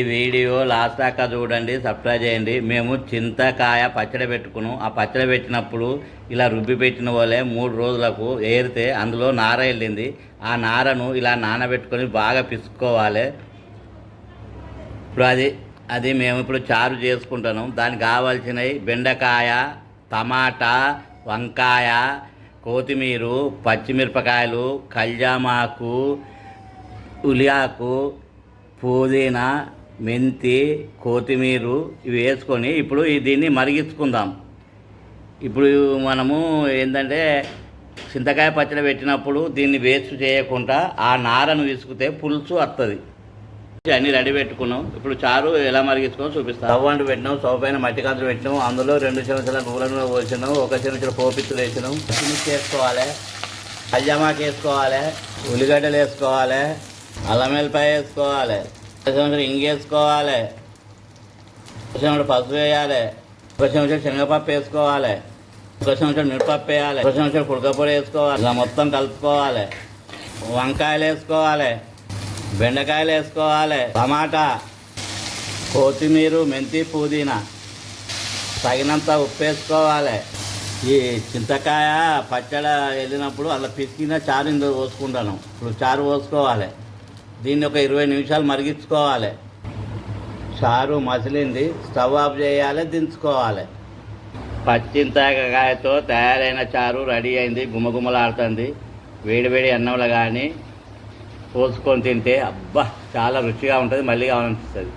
ఈ video last దాకా చూడండి సబ్స్క్రైబ్ చేయండి. మేము చింతకాయ పచ్చడి పెట్టుకున్నాం. ఆ పచ్చడి పెట్టినప్పుడు ఇలా రుబ్బి పెట్టిన వాళ్ళే మూడు రోజులకు ఏరితే అందులో నార వెళ్ళింది. ఆ నారను ఇలా నానబెట్టుకొని బాగా పిసుకోవాలి ఇప్పుడు అది అది మేము ఇప్పుడు చారు చేసుకుంటున్నాం. దానికి కావాల్సినవి బెండకాయ టమాటా వంకాయ కొత్తిమీర పచ్చిమిరపకాయలు కల్జామాకు ఉలియాకు పుదీనా మెంతి కొత్తిమీర ఇవి వేసుకొని ఇప్పుడు దీన్ని మరిగించుకుందాం. ఇప్పుడు మనము ఏంటంటే చింతకాయ పచ్చడి పెట్టినప్పుడు దీన్ని వేస్ట్ చేయకుండా ఆ నారను విసుకుతే పులుసు వస్తుంది అన్ని రెడీ పెట్టుకున్నాం. ఇప్పుడు చారు ఎలా మరిగించుకొని చూపిస్తాం స్టవ్ అంటు పెట్టినాం స్టవ్ పైన మట్టి కాంతులు పెట్టినాం. అందులో రెండు చెంచాల నూనె పోసినాం. ఒక చెంచా పోపిత్తులు వేసినాం. పచ్చిమిర్చి వేసుకోవాలి. అజ్జమాకి వేసుకోవాలి. ఉల్లిగడ్డలు వేసుకోవాలి. అల్లం వెల్లిపాయ వేసుకోవాలి. ఒక ఇంగేసుకోవాలి. ఒక పసుపు వేయాలి ఒక శనగపప్పు వేసుకోవాలి. ఒక మిరపప్పు వేయాలి. ఒక చెంచా వేసుకోవాలి. ఇలా మొత్తం కలుపుకోవాలి. వంకాయలు వేసుకోవాలి. బెండకాయలు వేసుకోవాలి. టమాటా కొత్తిమీర మెంతి పుదీనా తగినంత ఉప్పు వేసుకోవాలి. ఈ చింతకాయ పచ్చడి వెళ్ళినప్పుడు అలా పిసికిన చారు ఇందులో పోసుకుంటాను. ఇప్పుడు చారు పోసుకోవాలి. దీన్ని ఒక ఇరవై నిమిషాలు మరిగించుకోవాలి. చారు మసిలింది స్టవ్ ఆఫ్ చేయాలి దించుకోవాలి. పచ్చింతకాయతో తయారైన చారు రెడీ అయింది గుమగుమలాడుతుంది. వేడివేడి అన్నంలో కానీ పోసుకొని తింటే అబ్బా చాలా రుచిగా ఉంటుంది మళ్ళీ కావాలనిపిస్తుంది.